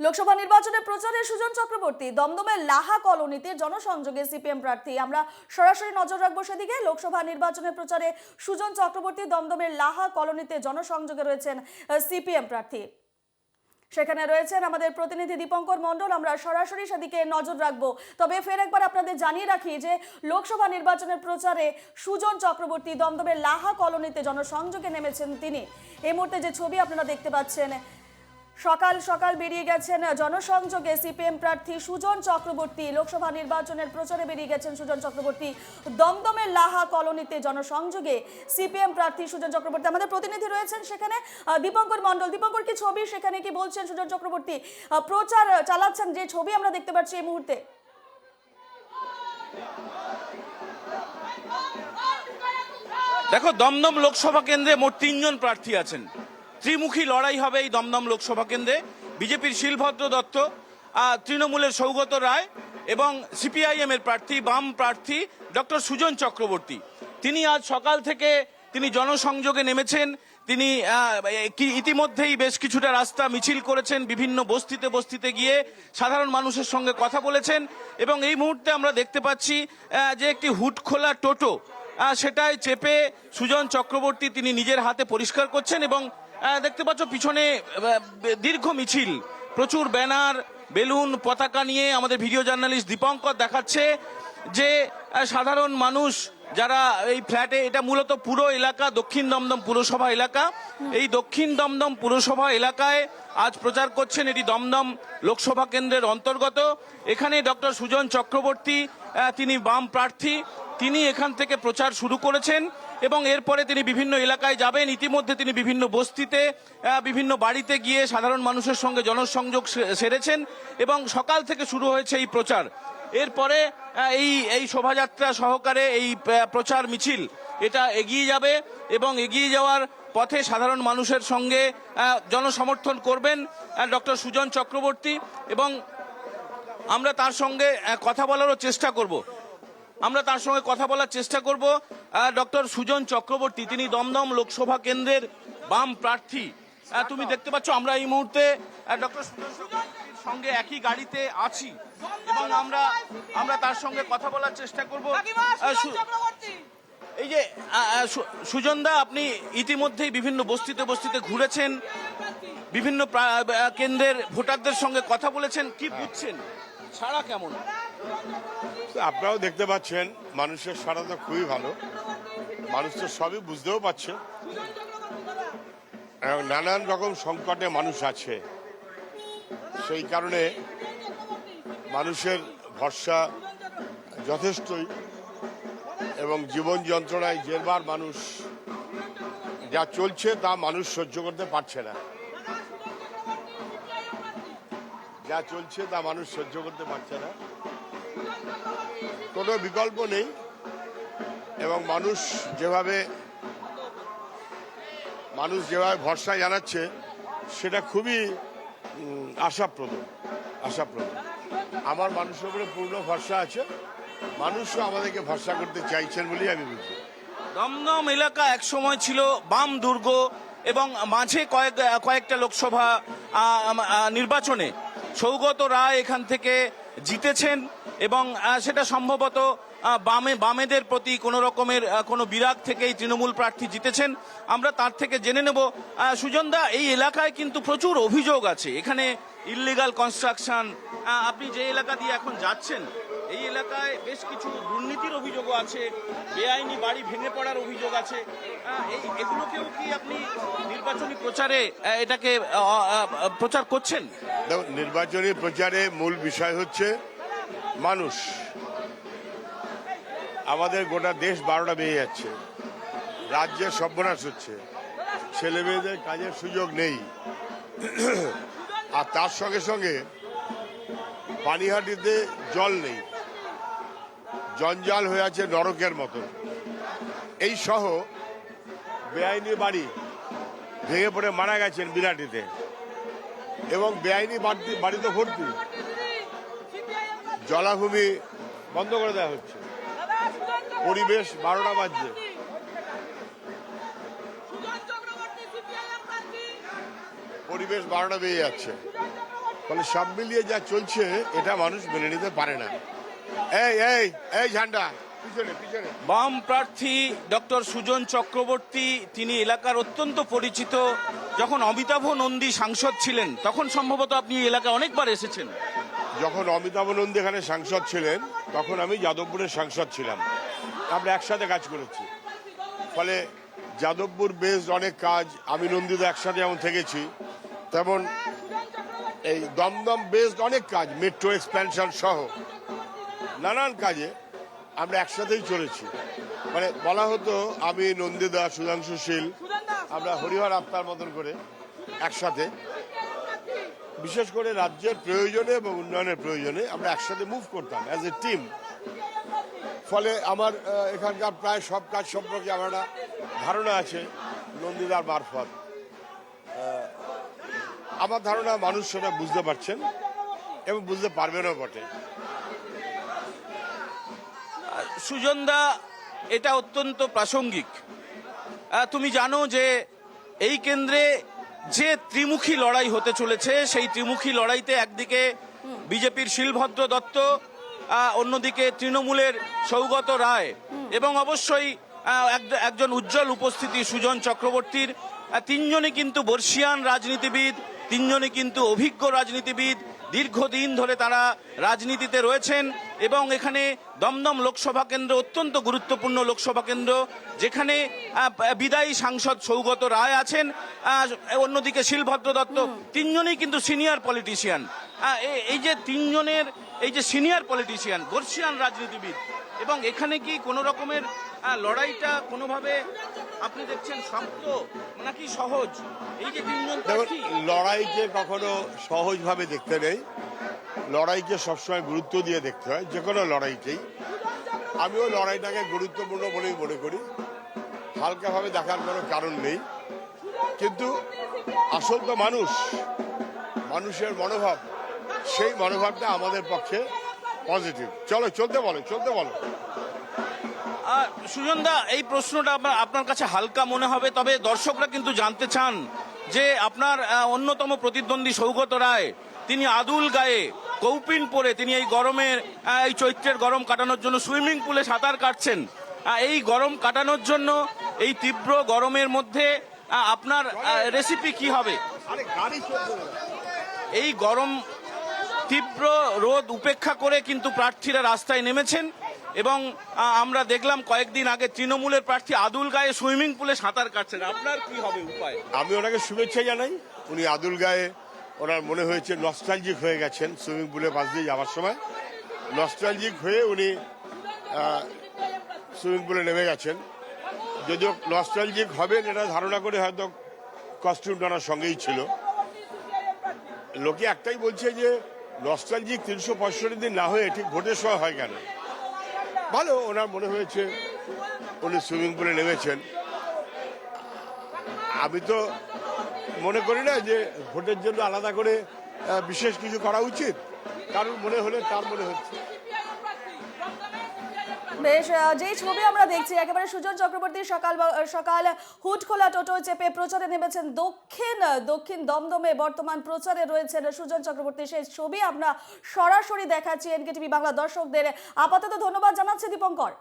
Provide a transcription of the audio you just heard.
লোকসভা নির্বাচনে প্রচারে সুজন চক্রবর্তী, দমদমের লাহা কলোনিতে জনসংযোগে সিপিএম প্রার্থী। আমরা সরাসরি নজর রাখব সেদিকে। লোকসভা নির্বাচনের প্রচারে সুজন চক্রবর্তী, দমদমের লাহা কলোনিতে জনসংযোগে রয়েছেন সিপিএম প্রার্থী। সেখানে রয়েছেন আমাদের প্রতিনিধি দীপঙ্কর মণ্ডল। আমরা সরাসরি সেদিকে নজর রাখব। তবে ফের একবার আপনাদের জানিয়ে রাখি যে, লোকসভা নির্বাচনের প্রচারে সুজন চক্রবর্তী, দমদমের লাহা কলোনিতে জনসংযোগে নেমেছেন তিনি। এই মুহূর্তে যে ছবি আপনারা দেখতে পাচ্ছেন সকাল সকাল বেরিয়ে গেছেন জনসংযোগে সিপিএম প্রার্থী সুজন চক্রবর্তী। লোকসভা নির্বাচনের প্রচারে বেরিয়ে গেছেন সুজন চক্রবর্তী। দমদমের লাহা কলোনিতে জনসংযোগে সিপিএম প্রার্থী সুজন চক্রবর্তী। আমাদের প্রতিনিধি রয়েছেন সেখানে দীপঙ্কর মণ্ডল। দীপঙ্কর, কি ছবি সেখানে কি বলছেন সুজন চক্রবর্তী? প্রচার চালাচ্ছেন যে ছবি আমরা দেখতে পাচ্ছি এই মুহূর্তে। দেখো, দমদম লোকসভা কেন্দ্রে মোট তিনজন প্রার্থী আছেন। ত্রিমুখী লড়াই হবে এই দমদম লোকসভা কেন্দ্রে। বিজেপির শিলভদ্র দত্ত তৃণমূলের সৌগত রায় এবং সিপিআইএম এর প্রার্থী, বাম প্রার্থী ডক্টর সুজন চক্রবর্তী। তিনি আজ সকাল থেকে তিনি জনসংযোগে নেমেছেন। তিনি ইতিমধ্যেই বেশ কিছুটা রাস্তা মিছিল করেছেন, বিভিন্ন বস্তিতে বস্তিতে গিয়ে সাধারণ মানুষের সঙ্গে কথা বলেছেন এবং এই মুহূর্তে আমরা দেখতে পাচ্ছি যে একটি হুট খোলা টোটো সেটাই চেপে সুজন চক্রবর্তী তিনি নিজের হাতে পরিষ্কার করছেন এবং দেখতে পাচ্ছ পিছনে দীর্ঘ মিছিল। প্রচুর ব্যানার, বেলুন, পতাকা নিয়ে আমাদের ভিডিও জার্নালিস্ট দীপঙ্কর দেখাচ্ছে যে সাধারণ মানুষ যারা এই ফ্ল্যাটে, এটা মূলত পুরো এলাকা, দক্ষিণ দমদম পুরসভা এলাকা। এই দক্ষিণ দমদম পুরসভা এলাকায় আজ প্রচার করছেন এটি দমদম লোকসভা কেন্দ্রের অন্তর্গত। এখানে ডক্টর সুজন চক্রবর্তী তিনি বাম প্রার্থী। তিনি এখান থেকে প্রচার শুরু করেছেন। এবং এরপরে তিনি বিভিন্ন এলাকায় যাবেন। ইতিমধ্যে তিনি বিভিন্ন বস্তিতে বিভিন্ন বাড়িতে গিয়ে সাধারণ মানুষের সঙ্গে জনসংযোগ সেরেছেন এবং সকাল থেকে শুরু হয়েছে এই প্রচার। এরপরে এই এই শোভাযাত্রা সহকারে এই প্রচার মিছিল, এটা এগিয়ে যাবে এবং এগিয়ে যাওয়ার পথে সাধারণ মানুষের সঙ্গে জনসমর্থন করবেন ডক্টর সুজন চক্রবর্তী এবং আমরা তার সঙ্গে কথা বলারও চেষ্টা করব। আমরা তার সঙ্গে কথা বলার চেষ্টা করব। ডক্টর সুজন চক্রবর্তী, তিনি দমদম লোকসভা কেন্দ্রের বাম প্রার্থী। তুমি দেখতে পাচ্ছ, আমরা এই মুহূর্তে ডক্টর সুজন চক্রবর্তীর সঙ্গে একই গাড়িতে আছি। এবং আমরা আমরা তার সঙ্গে কথা বলার চেষ্টা করব। এই যে সুজনদা আপনি ইতিমধ্যেই বিভিন্ন বস্তিতে বস্তিতে ঘুরেছেন। বিভিন্ন কেন্দ্রের ভোটারদের সঙ্গে কথা বলেছেন। কি বুঝছেন? সারা কেমন? আপনারাও দেখতে পাচ্ছেন, মানুষের সারা তো খুবই ভালো। মানুষ তো সবই বুঝতেও পারছে। নানান রকম সংকটে মানুষ আছে। সেই কারণে মানুষের ভরসা যথেষ্টই এবং জীবন যন্ত্রণায় জেরবার মানুষ যা চলছে তা মানুষ সহ্য করতে পারছে না। যা চলছে তা মানুষ সহ্য করতে পারছে না। কোনো বিকল্প নেই এবং মানুষ যেভাবে মানুষ যেভাবে ভরসা জানাচ্ছে, সেটা খুবই আশাপ্রদ আশাপ্রদ। আমার মানুষের উপরে পূর্ণ ভরসা আছে। মানুষও আমাদেরকে ভরসা করতে চাইছেন বলেই আমি বুঝি। দমদম এলাকা এক সময় ছিল বাম দুর্গ এবং মাঝে কয়েক, কয়েকটা লোকসভা নির্বাচনে সৌগত রায় এখান থেকে জিতেছেন এবং সেটা সম্ভবত বামে, বামেদের প্রতি কোনো রকমের কোনো বিরাগ থেকেই তৃণমূল প্রার্থী জিতেছেন। আমরা তার থেকে জেনে নেব সুজনদা, এই এলাকায় কিন্তু প্রচুর অভিযোগ আছে। এখানে ইললিগাল কনস্ট্রাকশন আপনি যে এলাকা দিয়ে এখন যাচ্ছেন, এই এলাকায় বেশ কিছু দুর্নীতির অভিযোগও আছে, বেআইনি বাড়ি ভেঙে পড়ার অভিযোগ আছে। এই, এগুলোকেও কি আপনি নির্বাচনী প্রচারে এটাকে প্রচার করছেন? নির্বাচনী প্রচারে মূল বিষয় হচ্ছে মানুষ। আমাদের গোটা দেশ বারোটা বেয়ে যাচ্ছে। রাজ্যের সর্বনাশ হচ্ছে। ছেলে মেয়েদের কাজের সুযোগ নেই। আর তার সঙ্গে সঙ্গে পানিহাটিতে জল নেই। জঞ্জাল হয়ে আছে নরকের মতো। এই সহ বেআইনি বাড়ি ভেঙে পড়ে মারা গেছেন বিরাটিতে। এবং বেআইনি বাড়তি- ভর্তি। জলাভূমি বন্ধ করে দেওয়া হচ্ছে। পরিবেশ বারোটা বাজছে। পরিবেশ বারোটা বেজে যাচ্ছে। ফলে সব মিলিয়ে যা চলছে, এটা মানুষ মেনে নিতে পারে না। এই এই এই ঝান্ডা বাম প্রার্থী ডক্টর সুজন চক্রবর্তী, তিনি এলাকার অত্যন্ত পরিচিত। যখন অমিতাভ নন্দী সাংসদ ছিলেন, তখন সম্ভবত আপনি এই এলাকায় অনেকবার এসেছেন। যখন অমিতাভ নন্দী এখানে সাংসদ ছিলেন, তখন আমি যাদবপুরের সাংসদ ছিলাম। আমরা একসাথে কাজ করেছি। ফলে যাদবপুর বেসড অনেক কাজ, আমি নন্দিতা একসাথে যেমন থেকেছি, তেমন এই দমদম বেসড অনেক কাজ মেট্রো এক্সপ্যানশন সহ নানান কাজে আমরা একসাথেই চলেছি। মানে বলা হতো আমি নন্দিতা সুধাংশু শীল আমরা হরিহর আপ্তার মতন করে একসাথে, বিশেষ করে রাজ্যের প্রয়োজনে এবং উন্নয়নের প্রয়োজনে আমরা একসাথে মুভ করতাম অ্যাজ এ টিম ফলে আমার এখানকার প্রায় সব কাজ সম্পর্কে আমার একটা ধারণা আছে নন্দিদার মারফত। আমার ধারণা মানুষ সেটা বুঝতে পারছেন এবং বুঝতে পারবেনও বটে। সুজনদা, এটা অত্যন্ত প্রাসঙ্গিক। তুমি জানো যে এই কেন্দ্রে যে ত্রিমুখী লড়াই হতে চলেছে, সেই ত্রিমুখী লড়াইতে একদিকে বিজেপির শিলভদ্র দত্ত অন্যদিকে তৃণমূলের সৌগত রায় এবং অবশ্যই এক- একজন উজ্জ্বল উপস্থিতি সুজন চক্রবর্তীর। তিনজনই কিন্তু বর্ষিয়ান রাজনীতিবিদ, তিনজনই কিন্তু অভিজ্ঞ রাজনীতিবিদ দীর্ঘদিন ধরে তারা রাজনীতিতে রয়েছেন এবং এখানে দমদম লোকসভা কেন্দ্র অত্যন্ত গুরুত্বপূর্ণ লোকসভা কেন্দ্র যেখানে বিদায়ী সাংসদ সৌগত রায় আছেন অন্যদিকে শিলভদ্র দত্ত তিনজনই কিন্তু সিনিয়র পলিটিশিয়ান। এই যে তিনজনের এই যে সিনিয়র পলিটিশিয়ান বর্ষিয়ান রাজনীতিবিদ এবং এখানে কি কোনো রকমের আহ, লড়াইটা কোনোভাবে আপনি দেখছেন শক্ত নাকি সহজ? এই যে তিনজন লড়াইকে কখনো সহজভাবে দেখতে নেই লড়াইকে সবসময় গুরুত্ব দিয়ে দেখতে হয় যে কোনো লড়াইকেই। আমিও লড়াইটাকে গুরুত্বপূর্ণ বলেই মনে করি। হালকাভাবে দেখার কোনো কারণ নেই। কিন্তু আসল তো মানুষ মানুষের মনোভাব সেই মনোভাবটা আমাদের পক্ষে পজিটিভ। চলো চলতে বলো চলতে বলো। সুজনদা এই প্রশ্নটা আপনার আপনার কাছে হালকা মনে হবে, তবে দর্শকরা কিন্তু জানতে চান যে আপনার অন্যতম প্রতিদ্বন্দ্বী সৌগত রায়, তিনি আদুল গায়ে কৌপিন পরে তিনি এই গরমের এই চৈত্রের গরম কাটানোর জন্য সুইমিং পুলে সাঁতার কাটছেন। এই গরম কাটানোর জন্য, এই তীব্র গরমের মধ্যে আপনার রেসিপি কি হবে? এই গরম, তীব্র রোদ উপেক্ষা করে কিন্তু প্রার্থীরা রাস্তায় নেমেছেন। এবং আমরা দেখলাম কয়েকদিন আগে তৃণমূলের প্রার্থী আদুল গায়ে সুইমিং পুলে সাঁতার কাটছেন। আপনার কি হবে উপায়? আমি ওনাকে শুভেচ্ছা জানাই। উনি আদুল গায়ে ওনার মনে হয়েছে নস্টালজিক হয়ে গেছেন সুইমিং পুলে পাশ দিয়ে যাওয়ার সময়। নস্টালজিক হয়ে উনি সুইমিং পুলে নেমে গেছেন। যদিও নস্টালজিক হবেন এটা ধারণা করে হয়তো কস্টিউমটা ওনার সঙ্গেই ছিল। লোকে একটাই বলছে যে নস্টালজিক তিনশো পঁয়ষট্টি দিন না হয়ে ঠিক ভোটের সময় হয় কেন? ভালো, ওনার মনে হয়েছে উনি সুইমিং পুলে নেমেছেন। আমি তো মনে করি না যে ভোটের জন্য আলাদা করে বিশেষ কিছু করা উচিত। কারণ মনে হলে তার মনে হচ্ছে। বেশ যে ছবি আমরা দেখছি, একেবারে সুজন চক্রবর্তী সকাল সকাল হুটখোলা টোটো চেপে প্রচারে নেমেছেন দক্ষিণ দক্ষিণ দমদমে বর্তমান প্রচারে রয়েছেন সুজন চক্রবর্তী। সেই ছবি আমরা সরাসরি দেখাচ্ছি এনকে টিভি বাংলা দর্শকদের। আপাতত ধন্যবাদ জানাচ্ছি দীপঙ্কর।